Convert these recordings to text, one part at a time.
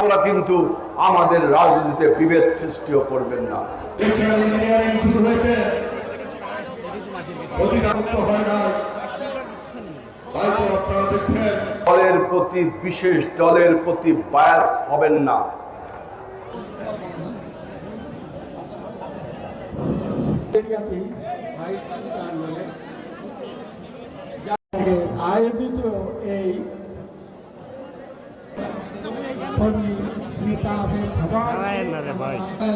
আমরা কিন্তু আমাদের রাজনীতিতে বিভেদ সৃষ্টিও করবেন না। হয় দলের প্রতি বিশেষ দলের প্রতি বায়াস হবেন না। ভাইস আয়োজিত এই কর্মী নেতা আছেন সবাই।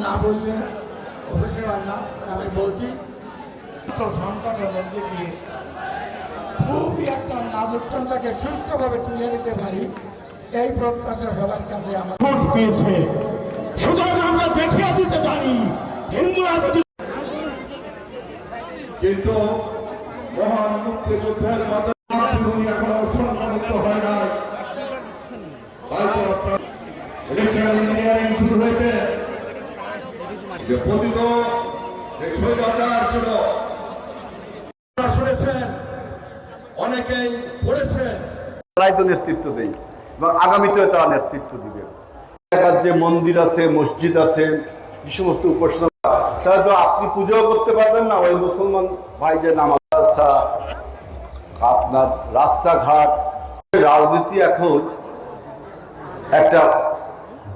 না বললে অবশ্যই হয় না আমি বলছি তো সংকটের মধ্যে দিয়ে খুবই একটা সুস্থভাবে তুলে নিতে পারি এই প্রত্যাশা সবার কাছে আমার। ভোট পেয়েছে। সুতরাং আমরা দেখিয়ে দিতে জানি হিন্দুরা যদি কিন্তু মহান মুক্তিযুদ্ধের মাধ্যমে তো নেতৃত্ব দেয় এবং আগামীতেও তারা নেতৃত্ব দিবে। যে মন্দির আছে, মসজিদ আছে, যে সমস্ত উপাসনা তাহলে তো আপনি পুজো করতে পারবেন না, ওই মুসলমান ভাই যে নামাজ আপনার রাস্তাঘাট, রাজনীতি এখন একটা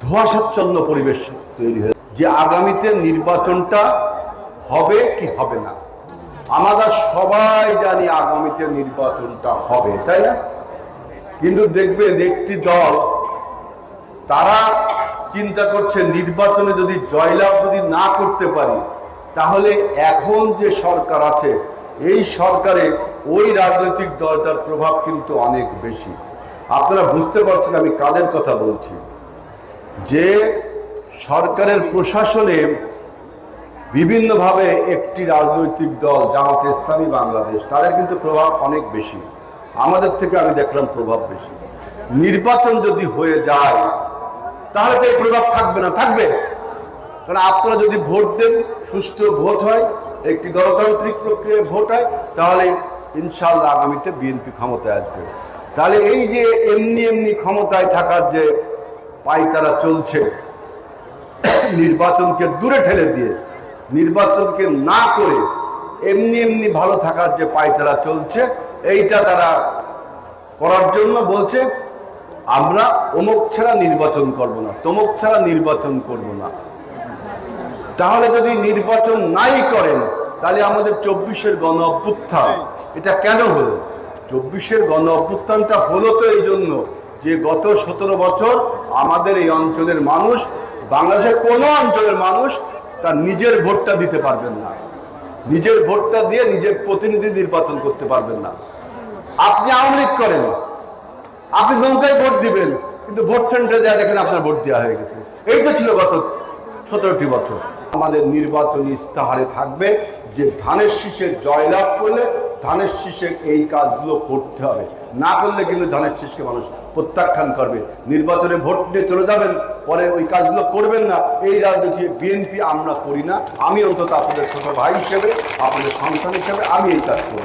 ধোঁয়াশাচ্ছন্ন পরিবেশ তৈরি হয়েছে যে আগামীতে নির্বাচনটা হবে কি হবে না? আমরা সবাই জানি আগামীতে নির্বাচনটা হবে, তাই না? কিন্তু দেখবেন একটি দল, তারা চিন্তা করছে নির্বাচনে যদি জয়লাভ যদি না করতে পারি, তাহলে এখন যে সরকার আছে এই সরকারে ওই রাজনৈতিক দলটার প্রভাব কিন্তু অনেক বেশি। আপনারা বুঝতে পারছেন আমি কাদের কথা বলছি। যে সরকারের প্রশাসনে বিভিন্নভাবে একটি রাজনৈতিক দল, জামাতে ইসলামী বাংলাদেশ, তাদের কিন্তু প্রভাব অনেক বেশি। আমাদের থেকে আমি দেখলাম প্রভাব বেশি। নির্বাচন যদি হয়ে যায়, তাহলে তো এই প্রভাব থাকবে না, থাকবে। কারণ আপনারা যদি ভোট দেন, সুষ্ঠু ভোট হয় একটি গণতান্ত্রিক প্রক্রিয়ায় ভোট হয়, তাহলে ইনশাল্লাহ আগামীতে বিএনপি ক্ষমতায় আসবে। তাহলে এই যে এমনি এমনি ক্ষমতায় থাকার যে পাইতারা চলছে, নির্বাচনকে দূরে ঠেলে দিয়ে, নির্বাচনকে না করে এমনি এমনি ভালো থাকার যে পায়তারা চলছে, এইটা তারা করার জন্য বলছে, আমরা অমুক ছাড়া নির্বাচন করব না, তমুক ছাড়া নির্বাচন করব না। তাহলে যদি নির্বাচন নাই করেন, তাহলে আমাদের চব্বিশের গণ অভ্যুত্থান, এটা কেন হলো? চব্বিশের গণ অভ্যুত্থানটা হলো তো এই জন্য যে গত সতেরো বছর আমাদের এই অঞ্চলের মানুষ, বাংলাদেশের কোনো অঞ্চলের মানুষ তার নিজের ভোটটা দিতে পারবেন না। নিজের ভোটটা দিয়ে নিজের প্রতিনিধি নির্বাচন করতে পারবেন না। আপনি আওয়ামী লীগ করেন, আপনি নৌকায় ভোট দিবেন, কিন্তু ভোট সেন্টারে যা দেখেন আপনার ভোট দেওয়া হয়ে গেছে। এই তো ছিল গত সতেরোটি বছর। আমাদের নির্বাচনী ইস্তাহারে থাকবে যে ধানের শীষে জয়লাভ করলে ধানের শীষে এই কাজগুলো করতে হবে। না করলে কিন্তু ধানের শীষকে মানুষ প্রত্যাখ্যান করবে। নির্বাচনে ভোট দিয়ে চলে যাবেন, পরে ওই কাজগুলো করবেন না। এই রাজনীতি বিএনপি আমরা করি না। আমি অন্তত আপনাদের ছোট ভাই হিসেবে, আপনাদের সন্তান হিসেবে আমি এই কাজ করি।